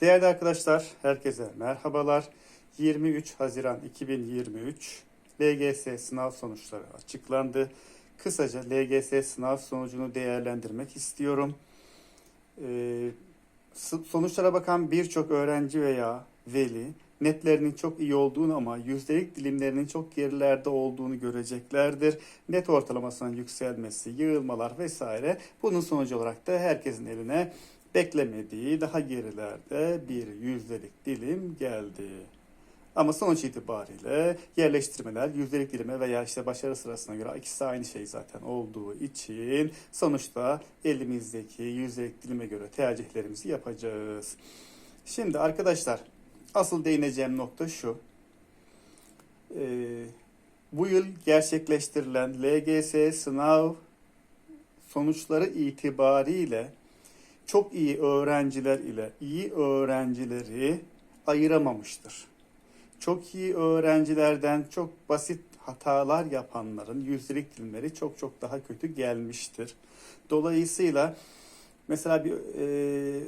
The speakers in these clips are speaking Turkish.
Değerli arkadaşlar, herkese merhabalar. 23 Haziran 2023 LGS sınav sonuçları açıklandı. Kısaca LGS sınav sonucunu değerlendirmek istiyorum. Ee, sonuçlara bakan birçok öğrenci veya veli netlerinin çok iyi olduğunu ama yüzdelik dilimlerinin çok gerilerde olduğunu göreceklerdir. Net ortalamasının yükselmesi, yığılmalar vesaire bunun sonucu olarak da herkesin eline beklemediği daha gerilerde bir yüzdelik dilim geldi. Ama sonuç itibariyle yerleştirmeler yüzdelik dilime veya işte başarı sırasına göre ikisi aynı şey zaten olduğu için sonuçta elimizdeki yüzdelik dilime göre tercihlerimizi yapacağız. Şimdi arkadaşlar asıl değineceğim nokta şu. Ee, bu yıl gerçekleştirilen LGS sınav sonuçları itibariyle çok iyi öğrenciler ile iyi öğrencileri ayıramamıştır. Çok iyi öğrencilerden çok basit hatalar yapanların yüzdelik dilimleri çok çok daha kötü gelmiştir. Dolayısıyla mesela bir e,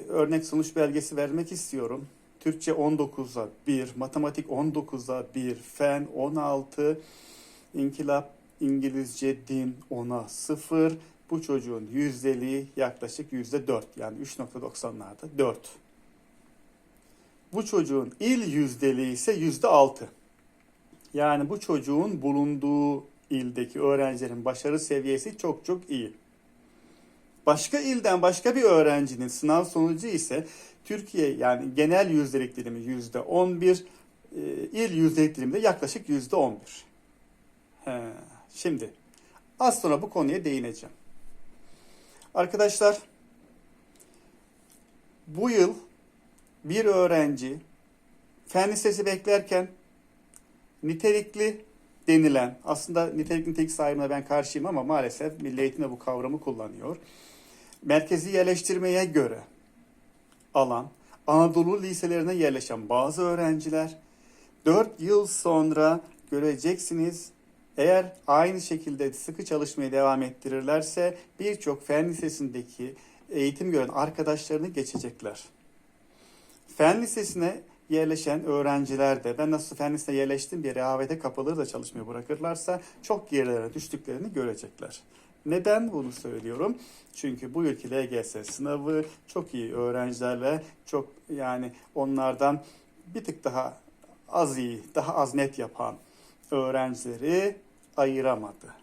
örnek sonuç belgesi vermek istiyorum. Türkçe 19'a 1, matematik 19'a 1, fen 16, inkılap, İngilizce, din 10'a 0. Bu çocuğun yüzdeliği yaklaşık yüzde 4 yani 3.90'larda 4. Bu çocuğun il yüzdeliği ise yüzde 6. Yani bu çocuğun bulunduğu ildeki öğrencilerin başarı seviyesi çok çok iyi. Başka ilden başka bir öğrencinin sınav sonucu ise Türkiye yani genel yüzdelik dilimi yüzde 11, e, il yüzdelik dilimi yaklaşık yüzde 11. He, şimdi az sonra bu konuya değineceğim. Arkadaşlar bu yıl bir öğrenci fen lisesi beklerken nitelikli denilen aslında nitelik nitelik sahibine ben karşıyım ama maalesef Milli Eğitim'de bu kavramı kullanıyor. Merkezi yerleştirmeye göre alan Anadolu liselerine yerleşen bazı öğrenciler 4 yıl sonra göreceksiniz eğer aynı şekilde sıkı çalışmaya devam ettirirlerse birçok fen lisesindeki eğitim gören arkadaşlarını geçecekler. Fen lisesine yerleşen öğrenciler de ben nasıl fen lisesine yerleştim diye rehavete kapılır da çalışmayı bırakırlarsa çok gerilere düştüklerini görecekler. Neden bunu söylüyorum? Çünkü bu yılki LGS sınavı çok iyi öğrencilerle çok yani onlardan bir tık daha az iyi, daha az net yapan öğrencileri ayıramadı.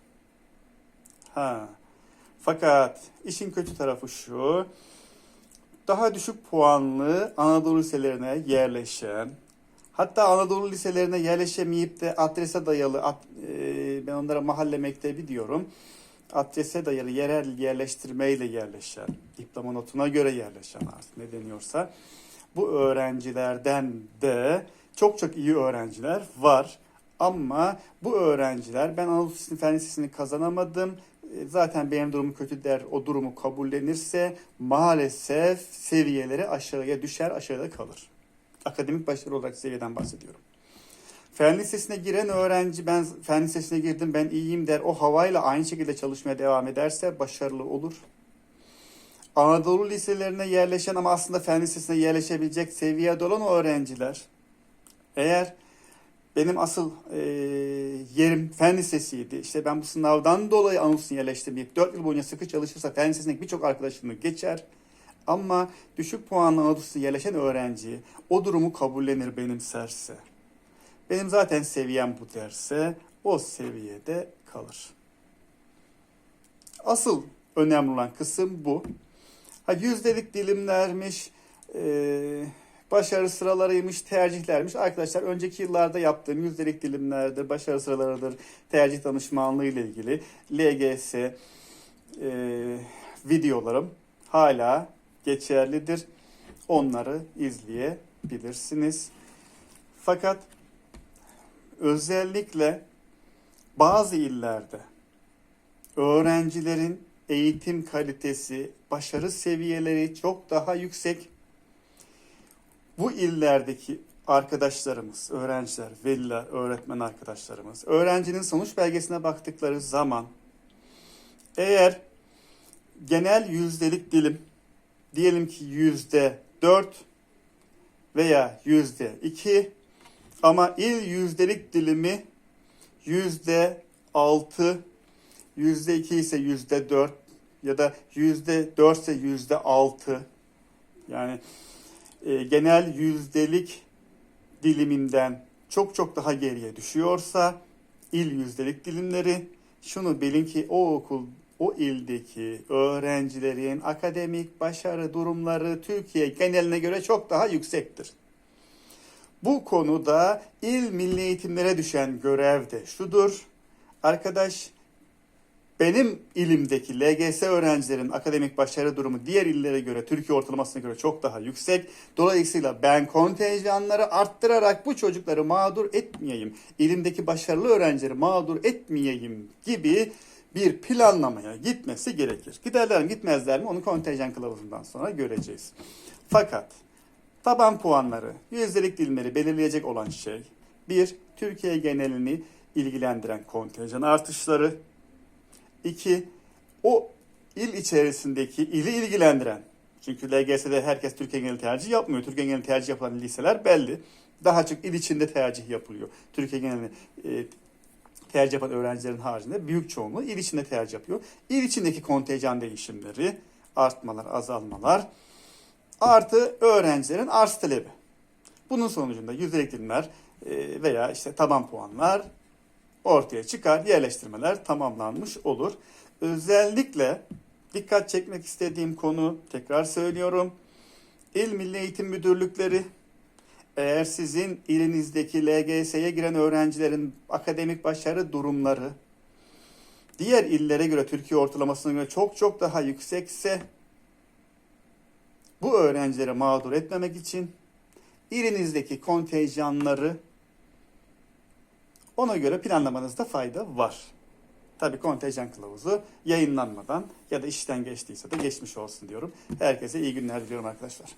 Ha. Fakat işin kötü tarafı şu. Daha düşük puanlı Anadolu liselerine yerleşen, hatta Anadolu liselerine yerleşemeyip de adrese dayalı, ad- e, ben onlara mahalle mektebi diyorum, adrese dayalı yerel yerleştirmeyle yerleşen, diploma notuna göre yerleşen artık ne deniyorsa, bu öğrencilerden de çok çok iyi öğrenciler var. Ama bu öğrenciler ben Anadolu Lisesi Fen kazanamadım. e, Zaten benim durumum kötü der o durumu kabullenirse maalesef seviyeleri aşağıya düşer aşağıda kalır. Akademik başarı olarak seviyeden bahsediyorum. Fen Lisesi'ne giren öğrenci ben Fen Lisesi'ne girdim ben iyiyim der o havayla aynı şekilde çalışmaya devam ederse başarılı olur. Anadolu liselerine yerleşen ama aslında Fen Lisesi'ne yerleşebilecek seviyede olan öğrenciler eğer benim asıl e, yerim fen lisesiydi. İşte ben bu sınavdan dolayı Anadolu'suna yerleştirmeyip 4 yıl boyunca sıkı çalışırsa fen lisesindeki birçok arkadaşımı geçer. Ama düşük puanlı Anadolu'suna yerleşen öğrenci o durumu kabullenir benimserse. Benim zaten seviyem bu derse o seviyede kalır. Asıl önemli olan kısım bu. Ha yüzdelik dilimlermiş, e, başarı sıralarıymış, tercihlermiş. Arkadaşlar önceki yıllarda yaptığım yüzdelik dilimlerdir, başarı sıralarıdır, tercih danışmanlığı ile ilgili LGS e, videolarım hala geçerlidir. Onları izleyebilirsiniz. Fakat özellikle bazı illerde öğrencilerin eğitim kalitesi, başarı seviyeleri çok daha yüksek. Bu illerdeki arkadaşlarımız, öğrenciler, veliler, öğretmen arkadaşlarımız, öğrencinin sonuç belgesine baktıkları zaman eğer genel yüzdelik dilim diyelim ki yüzde dört veya yüzde iki ama il yüzdelik dilimi yüzde altı, yüzde iki ise yüzde dört ya da yüzde dört ise yüzde altı. Yani e, genel yüzdelik diliminden çok çok daha geriye düşüyorsa il yüzdelik dilimleri şunu bilin ki o okul o ildeki öğrencilerin akademik başarı durumları Türkiye geneline göre çok daha yüksektir. Bu konuda il milli eğitimlere düşen görev de şudur. Arkadaş benim ilimdeki LGS öğrencilerin akademik başarı durumu diğer illere göre, Türkiye ortalamasına göre çok daha yüksek. Dolayısıyla ben kontenjanları arttırarak bu çocukları mağdur etmeyeyim, ilimdeki başarılı öğrencileri mağdur etmeyeyim gibi bir planlamaya gitmesi gerekir. Giderler mi gitmezler mi onu kontenjan kılavuzundan sonra göreceğiz. Fakat taban puanları, yüzdelik dilimleri belirleyecek olan şey bir, Türkiye genelini ilgilendiren kontenjan artışları, İki, o il içerisindeki ili ilgilendiren. Çünkü LGS'de herkes Türkiye geneli tercih yapmıyor. Türkiye geneli tercih yapılan liseler belli. Daha çok il içinde tercih yapılıyor. Türkiye geneli e, tercih yapan öğrencilerin haricinde büyük çoğunluğu il içinde tercih yapıyor. İl içindeki kontenjan değişimleri, artmalar, azalmalar artı öğrencilerin arz talebi. Bunun sonucunda yüzdelik dilimler e, veya işte taban puanlar ortaya çıkar, yerleştirmeler tamamlanmış olur. Özellikle dikkat çekmek istediğim konu tekrar söylüyorum. İl Milli Eğitim Müdürlükleri eğer sizin ilinizdeki LGS'ye giren öğrencilerin akademik başarı durumları diğer illere göre Türkiye ortalamasına göre çok çok daha yüksekse bu öğrencileri mağdur etmemek için ilinizdeki kontenjanları ona göre planlamanızda fayda var. Tabii kontenjan kılavuzu yayınlanmadan ya da işten geçtiyse de geçmiş olsun diyorum. Herkese iyi günler diliyorum arkadaşlar.